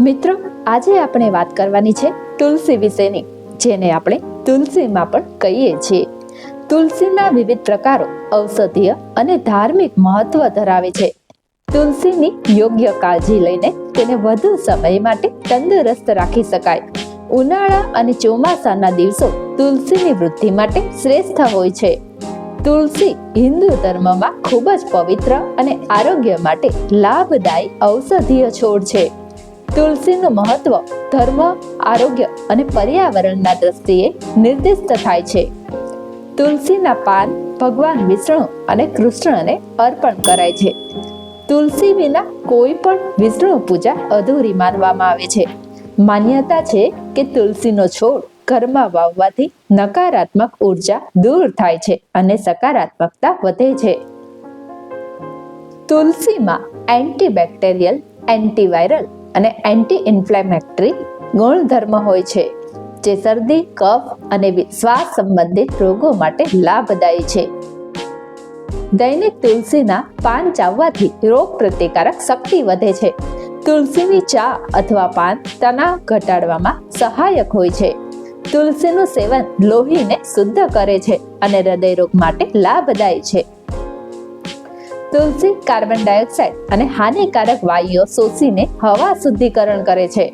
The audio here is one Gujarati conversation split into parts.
મિત્રો, આજે આપણે વાત કરવાની છે તુલસી વિશેની, જેને આપણે તુલસીમાં પણ કહીએ છીએ. તુલસીના વિવિધ પ્રકારો ઔષધીય અને ધાર્મિક મહત્વ ધરાવે છે. તુલસીની યોગ્ય કાળજી લઈને તેને વધુ સમય માટે તંદુરસ્ત રાખી શકાય. ઉનાળા અને ચોમાસાના દિવસો તુલસીની વૃદ્ધિ માટે શ્રેષ્ઠ હોય છે. તુલસી હિન્દુ ધર્મમાં ખૂબ જ પવિત્ર અને આરોગ્ય માટે લાભદાયી ઔષધીય છોડ છે. તુલસીનું મહત્વ, ધર્મ, આરોગ્ય અને પર્યાવરણના દ્રષ્ટિએ નિર્દિષ્ટ થાય છે. તુલસીના પાન ભગવાન વિષ્ણુ અને કૃષ્ણને અર્પણ કરાય છે. તુલસી વિના કોઈ પણ વિષ્ણુ પૂજા અધૂરી માનવામાં આવે છે. માન્યતા છે કે તુલસીનો છોડ ઘરમાં વાવવાથી નકારાત્મક ઊર્જા દૂર થાય છે અને સકારાત્મકતા વધે છે. તુલસીમાં એન્ટીબેક્ટેરિયલ, એન્ટીવાયરલ અને એન્ટી ઇન્ફ્લેમેટરી ગુણધર્મ હોય છે, જે શરદી, કફ અને શ્વાસ સંબંધિત રોગો માટે લાભદાયી છે. દૈનિક તુલસીના પાન ચાવવાથી રોગ પ્રતિકારક શક્તિ વધે છે. તુલસીની ચા અથવા પાન તણાવ ઘટાડવામાં સહાયક હોય છે. તુલસીનું સેવન લોહીને શુદ્ધ કરે છે અને હૃદય રોગ માટે લાભદાયી છે. તુલસી કાર્બન ડાયોક્સાઇડ અને હાનિકારક વાયુઓ શોષીને હવા શુદ્ધિકરણ કરે છે.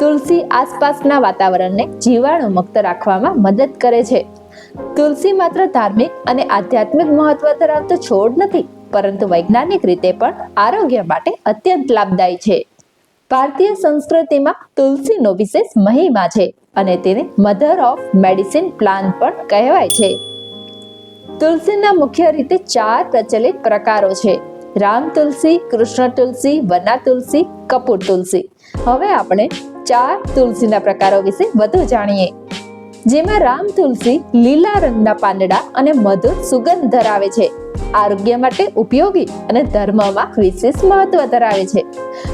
તુલસી આસપાસના વાતાવરણને જીવાણુ મુક્ત રાખવામાં મદદ કરે છે. તુલસી માત્ર ધાર્મિક અને આધ્યાત્મિક મહત્વ ધરાવતો છોડ નથી, પરંતુ વૈજ્ઞાનિક રીતે પણ આરોગ્ય માટે અત્યંત લાભદાયી છે. ભારતીય સંસ્કૃતિમાં તુલસીનો વિશેષ મહિમા છે અને તેને મધર ઓફ મેડિસિન પ્લાન્ટ પણ કહેવાય છે. તુલસીના મુખ્ય રીતે ચાર પ્રચલિત પ્રકારો છે. રામ તુલસી, કૃષ્ણ તુલસી વના તુલસી, કપૂર તુલસી. હવે આપણે ચાર તુલસીના પ્રકારો વિશે વધુ જાણીએ. જેમાં રામ તુલસી લીલા રંગના પાંદડા અને મધુર સુગંધ ધરાવે છે. આરોગ્ય માટે ઉપયોગી અને ધર્મમાં વિશેષ મહત્વ ધરાવે છે.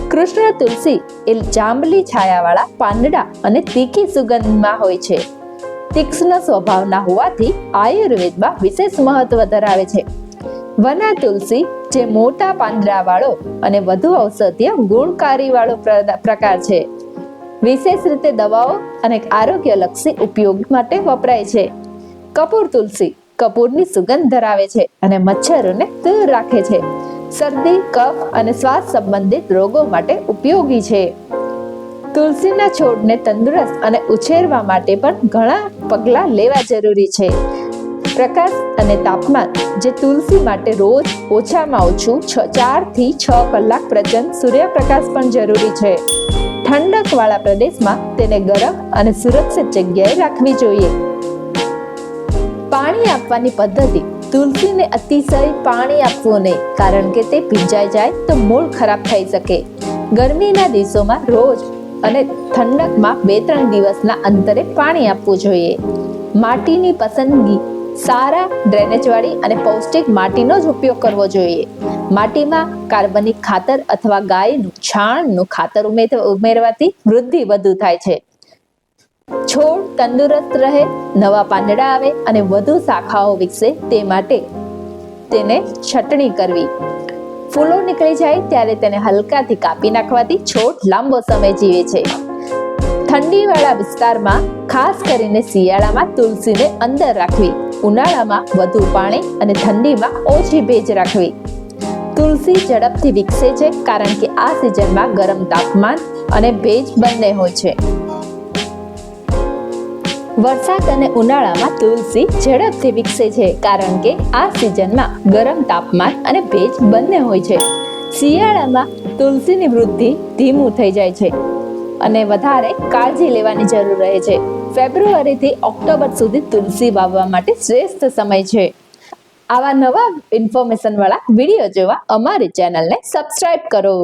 કૃષ્ણ તુલસી એ જાંબલી છાયાવાળા પાંદડા અને તીખી સુગંધમાં હોય છે. તીક્ષ્ણ સ્વભાવના હોવાથી આયુર્વેદમાં વિશેષ મહત્વ ધરાવે છે. વના તુલસી, જે મોટા પાંદડા વાળો અને વધુ ઔષધીય ગુણકારી વાળો પ્રકાર છે. વિશેષ રીતે દવાઓ અને આરોગ્યલક્ષી ઉપયોગ માટે વપરાય છે. કપૂર તુલસી કપૂરની સુગંધ ધરાવે છે અને મચ્છરોને દૂર રાખે છે. શરદી, કફ અને શ્વાસ સંબંધિત રોગો માટે ઉપયોગી છે. તુલસીના છોડને તંદુરસ્ત અને ઉછેરવા માટે પણ ઘણા પગલાં લેવા જરૂરી છે. પ્રકાશ અને તાપમાન, જે તુલસી માટે રોજ ઓછામાં ઓછું છ, ચારથી છ કલાક પ્રચંડ સૂર્યપ્રકાશ પણ જરૂરી છે. ઠંડકવાળા પ્રદેશમાં તેને ગરમ અને સુરક્ષિત જગ્યાએ રાખવી જોઈએ. પાણી આપવાની પદ્ધતિ, તુલસીને અતિશય પાણી આપવું નહીં, કારણ કે તે ભીંજાઈ જાય તો મૂળ ખરાબ થઈ શકે. ગરમીના દિવસોમાં રોજ અને ઠંડકમાં બે ત્રણ દિવસના અંતરે પાણી આપવું જોઈએ. માટીની પસંદગી સારા ડ્રેનેજવાળી અને પૌષ્ટિક માટીનો જ ઉપયોગ કરવો જોઈએ. માટીમાં કાર્બનિક ખાતર અથવા ગાયનું છાણનું ખાતર ઉમેરવાથી વૃદ્ધિ વધુ થાય છે. છોડ તંદુરસ્ત રહે, નવા પાંદડા આવે અને વધુ શાખાઓ વિકસે તે માટે તેને છટણી કરવી. ફૂલો નીકળી જાય ત્યારે તેને હલકાથી કાપી નાખવાથી છોડ લાંબો સમય જીવે છે. ઠંડીવાળા વિસ્તારમાં, ખાસ કરીને શિયાળામાં તુલસીને અંદર રાખવી, ઉનાળામાં વધુ પાણી અને ઠંડીમાં ઓછી ભેજ રાખવી. તુલસી ઝડપથી વિકસે છે કારણ કે આ સિઝનમાં ગરમ તાપમાન અને ભેજ બંને હોય છે. વરસાદ અને ઉનાળામાં તુલસી ઝડપથી વિકસે છે, કારણ કે આ સિઝનમાં ગરમ તાપમાન અને ભેજ બંને હોય છે. શિયાળામાં તુલસીની વૃદ્ધિ ધીમું થઈ જાય છે અને વધારે કાળજી લેવાની જરૂર રહે છે. ફેબ્રુઆરીથી ઓક્ટોબર સુધી તુલસી વાવવા માટે શ્રેષ્ઠ સમય છે. આવા નવા ઇન્ફોર્મેશનવાળા વીડિયો જોવા અમારી ચેનલને સબસ્ક્રાઇબ કરો.